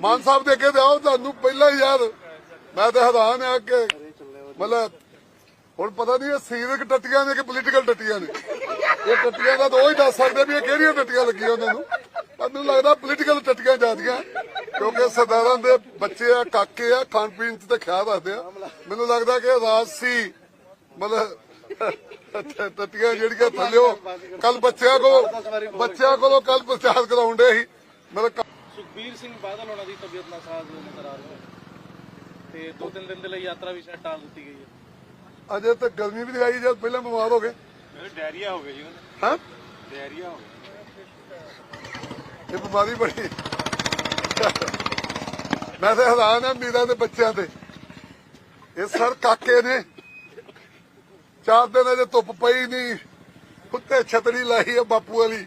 ਮਾਨ ਸਾਹਿਬ ਦੇ ਅੱਗੇ ਤੇ ਆਓ, ਤੁਹਾਨੂੰ ਪਹਿਲਾਂ ਹੀ ਯਾਰ ਮੈਂ ਤਾਂ ਹੈਰਾਨ ਆ ਕਿ ਮਤਲਬ ਹੁਣ ਪਤਾ ਨਹੀਂ ਇਹ ਸੀਰਕ ਟੱਟੀਆਂ ਨੇ ਕਿ ਪੋਲੀਟੀਕਲ ਟੱਟੀਆਂ ਨੇ। ਇਹ ਟੱਟੀਆਂ ਦਾ ਤਾਂ ਉਹ ਹੀ ਦੱਸ ਸਕਦੇ ਵੀ ਇਹ ਕਿਹੜੀਆਂ ਟੱਟੀਆਂ ਲੱਗੀਆਂ ਉਹਨਾਂ ਨੂੰ। ਮੈਨੂੰ ਲੱਗਦਾ ਪੋਲੀਟੀਕਲ ਟੱਟੀਆਂ ਜਾਂਦੀਆਂ ਕਿਉਂਕਿ ਸਰਦਾਰਾਂ ਦੇ ਬੱਚੇ ਆ, ਕਾਕੇ ਆ, ਖਾਣ ਪੀਣ ਚ ਤੇ ਖਿਆਲ ਰੱਖਦੇ ਆ। ਮੈਨੂੰ ਲੱਗਦਾ ਕਿ ਰਾਜਸੀ ਮਤਲਬ ਟੱਟੀਆਂ ਜਿਹੜੀਆਂ ਥੱਲਿਓ ਕੱਲ ਬੱਚਿਆਂ ਕੋ ਬੱਚਿਆਂ ਕੋਲੋਂ ਕੱਲ ਪ੍ਰਚਾਰ ਕਰਾਉਂਦੇ ਸੀ। ਮਤਲਬ ਸੁਖਬੀਰ ਸਿੰਘ ਬਾਦਲ ਹੋਣਾ ਦੀ ਤਬੀਅਤ ਨਾਸਾਜ਼ ਨਜ਼ਰ ਆ ਰਹੀ ਹੈ। ਤੇ ਦੋ ਤਿੰਨ ਦਿਨ ਦੇ ਲਈ ਯਾਤਰਾ ਵੀ ਸ਼ਾਇਦ ਟਾਲ ਦਿੱਤੀ ਗਈ ਹੈ। ਅਜੇ ਤੱਕ ਗਰਮੀ ਵੀ ਆਈ ਜਦ ਪਹਿਲਾਂ ਬਿਮਾਰ ਹੋ ਗਏ। ਮੇਰੇ ਡਾਇਰੀਆ ਹੋ ਗਿਆ ਜੀ ਹਾਂ? ਡਾਇਰੀਆ ਹੋ ਗਿਆ। ਇਹ ਬਿਮਾਰੀ ਬੜੀ ਮੈਂ ਤਾਂ ਹੈਰਾਨ ਆ ਮੀਰਾਂ ਦੇ ਬੱਚਿਆਂ ਤੇ। ਇਹ ਸਰ ਕਾਕੇ ਨੇ। ਚਾਰ ਦਿਨ ਅਜੇ ਧੁੱਪ ਪਈ ਨਹੀਂ। ਉੱਤੇ ਛਤਰੀ ਲਾਈ ਆ ਬਾਪੂ ਵਾਲੀ।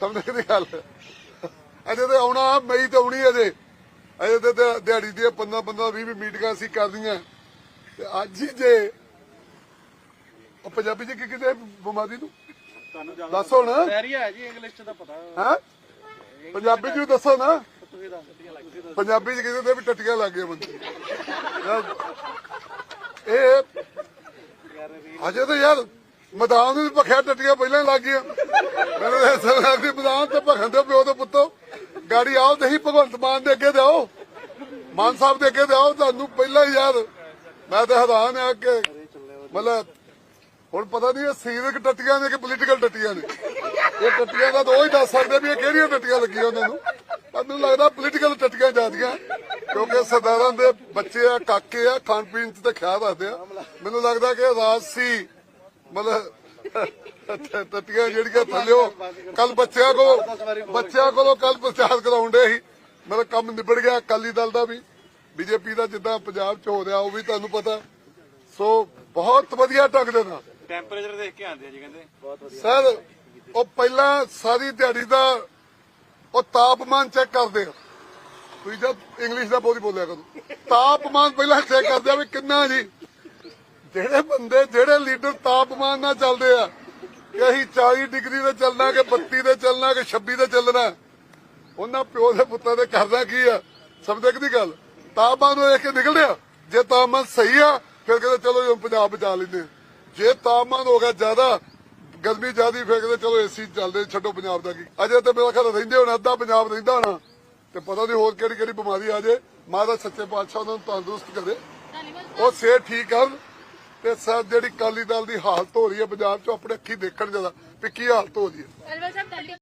ਸਮਝਦੇ ਦੀ ਗੱਲ। ਅਜੇ ਤੇ ਆਉਣਾ ਮਈ ਤੇ ਆਉਣੀ ਅਜੇ। ਅਜੇ ਤੇ ਦਿਹਾ- ਦਿਹਾੜੀ ਦੀਆਂ 15 15 20 20 ਮੀਟਿੰਗਾਂ ਅਸੀਂ ਕਰਦੀਆਂ ਤੇ ਅੱਜ ਹੀ ਜੇ ਉਹ ਪੰਜਾਬੀ ਚ ਕੀ ਕਿਤੇ ਬਿਮਾਰੀ ਨੂੰ? ਤੁਹਾਨੂੰ ਜ਼ਿਆਦਾ ਦੱਸੋ ਨਾ। ਡਾਇਰੀਆ ਹੈ ਜੀ ਇੰਗਲਿਸ਼ ਚ ਤਾਂ ਪਤਾ। ਹਾਂ? ਪੰਜਾਬੀ ਚ ਵੀ ਦੱਸੋ ਨਾ। ਪੰਜਾਬੀ ਚ ਕਹਿੰਦੇ ਤੇ ਵੀ ਟੱਟੀਆਂ ਲੱਗ ਗਈਆਂ ਬੰਦੇ। ਇਹ ਅਜੇ ਤਾਂ ਯਾਰ ਮੈਦਾਨ ਵੀ ਭਖਿਆ ਟੱਟੀਆਂ ਪਹਿਲਾਂ ਹੀ ਲੱਗ ਗਈਆਂ। ਮੈਨੂੰ ਸਮਝ ਦੀ ਮੈਦਾਨ ਤੇ ਭਖਣ ਦੇ ਪਿਓ ਤੇ ਪੁੱਤੋ। ਗਾੜੀ ਆਓ ਤੇ ਹੀ ਭਗਵੰਤ ਮਾਨ ਦੇ ਅੱਗੇ ਤੇ ਆਓ। ਮਾਨ ਸਾਹਿਬ ਦੇ ਅੱਗੇ ਤੇ ਆਓ, ਤੁਹਾਨੂੰ ਪਹਿਲਾਂ ਹੀ ਯਾਰ ਮੈਂ ਤਾਂ ਹੈਰਾਨ ਆ ਕਿ ਮਤਲਬ ਹੁਣ ਪਤਾ ਨਹੀਂ ਇਹ ਸੀਰਕ ਟੱਟੀਆਂ ਨੇ ਕਿ ਪੋਲੀਟੀਕਲ ਟੱਟੀਆਂ ਨੇ। ਇਹ ਟੱਟੀਆਂ ਦਾ ਤਾਂ ਉਹ ਹੀ ਦੱਸ ਸਕਦੇ ਵੀ ਇਹ ਕਿਹੜੀਆਂ ਟੱਟੀਆਂ ਲੱਗੀਆਂ ਉਹਨਾਂ ਨੂੰ। ਮੈਨੂੰ ਲੱਗਦਾ ਪੋਲੀਟੀਕਲ ਟੱਟੀਆਂ ਜਾਂਦੀਆਂ ਕਿਉਂਕਿ ਸਰਦਾਰਾਂ ਦੇ ਬੱਚੇ ਆ, ਕਾਕੇ ਆ, ਖਾਣ ਪੀਣ ਚ ਤੇ ਖਿਆਲ ਰੱਖਦੇ ਆ। ਮੈਨੂੰ ਲੱਗਦਾ ਕਿ ਰਾਜ ਸੀ, ਮਤਲਬ ਟੱਟੀਆਂ ਜਿਹੜੀਆਂ ਥੱਲਿਓ ਕੱਲ ਬੱਚਿਆਂ ਕੋ ਬੱਚਿਆਂ ਕੋਲੋਂ ਕੱਲ ਪ੍ਰਚਾਰ ਕਰਾਉਂਦੇ ਸੀ। ਮੇਰਾ ਕੰਮ ਨਿਬੜ ਗਿਆ ਅਕਾਲੀ ਦਲ ਦਾ ਵੀ ਬੀਜੇਪੀ ਦਾ ਜਿੱਦਾਂ ਪੰਜਾਬ ਚ ਹੋ ਰਿਹਾ ਉਹ ਵੀ ਤੁਹਾਨੂੰ ਪਤਾ। ਸੋ ਬਹੁਤ ਵਧੀਆ ਢੰਗ ਦੇ ਨਾਲ। ਟੈਂਪਰੇਚਰ ਦੇਖ ਕੇ ਆਂਦੇ ਆ ਜੀ ਕਹਿੰਦੇ। ਬਹੁਤ ਵਧੀਆ। ਸਰ ਉਹ ਪਹਿਲਾਂ ਸਾਰੀ ਦਿਹਾੜੀ ਦਾ ਉਹ ਤਾਪਮਾਨ ਚੈੱਕ ਕਰਦੇ ਆ। ਤੁਸੀਂ ਜਦ ਇੰਗਲਿਸ਼ ਦਾ ਬੋਲੀ ਬੋਲਿਆ ਕਰੋ। ਤਾਪਮਾਨ ਪਹਿਲਾਂ ਚੈੱਕ ਕਰਦੇ ਆ ਵੀ ਕਿੰਨਾ ਜੀ। ਜਿਹੜੇ ਬੰਦੇ, ਜਿਹੜੇ ਲੀਡਰ ਤਾਪਮਾਨ ਨਾਲ ਚੱਲਦੇ ਆ, ਕਿ ਅਸੀਂ 40 ਡਿਗਰੀ ਤੇ ਚੱਲਣਾ, ਕਿ 32 ਤੇ ਚੱਲਣਾ, ਕਿ 26 ਤੇ ਚੱਲਣਾ, ਉਹਨਾਂ ਪਿਓ ਦੇ ਪੁੱਤਾਂ ਦੇ ਕਰਦਾ ਕੀ ਆ? ਸਮਝਦੇ ਕਿ ਗੱਲ? ਤਾਪਮਾਨ ਨੂੰ ਦੇਖ ਕੇ ਨਿਕਲਦੇ ਆ। ਜੇ ਤਾਪਮਾਨ ਸਹੀ ਆ, ਫਿਰ ਕਹਿੰਦੇ ਚਲੋ ਜੀ ਪੰਜਾਬ ਬਚਾ ਲੈਂਦੇ। ਜੇ ਤਾਪਮਾਨ ਹੋ ਗਿਆ ਜ਼ਿਆਦਾ, ਗਰਮੀ ਜ਼ਿਆਦੀ, ਫਿਰ ਕਹਿੰਦੇ ਚਲੋ ਏਸੀ ਚੱਲਦੇ, ਛੱਡੋ ਪੰਜਾਬ ਦਾ ਕੀ? ਅਜੇ ਤੇ ਮੇਰਾ ਖਿਆਲ ਰਹਿੰਦੇ ਹੋਣਾ, ਅੱਧਾ ਪੰਜਾਬ ਰਹਿੰਦਾ ਹੋਣਾ। ਤੇ ਪਤਾ ਨਹੀਂ ਹੋਰ ਕਿਹੜੀ ਕਿਹੜੀ ਬਿਮਾਰੀ ਆ ਜੇ। ਮਹਾਰਾਜ ਸੱਚੇ ਪਾਤਸ਼ਾਹ ਉਹਨਾਂ ਨੂੰ ਤੰਦਰੁਸਤ ਕਰੇ। ਉਹ ਸਿਹਤ ਠੀਕ ਕਰਨ। ਤੇ ਸਰ, ਜਿਹੜੀ ਕਾਲੀ ਦਲ ਦੀ ਹਾਲਤ ਹੋ ਰਹੀ ਹੈ ਪੰਜਾਬ 'ਚ, ਆਪਣੇ ਅੱਖੀ ਦੇਖਣ ਜਦਾ ਵੀ ਕੀ ਹਾਲਤ ਹੋ ਰਹੀ ਹੈ?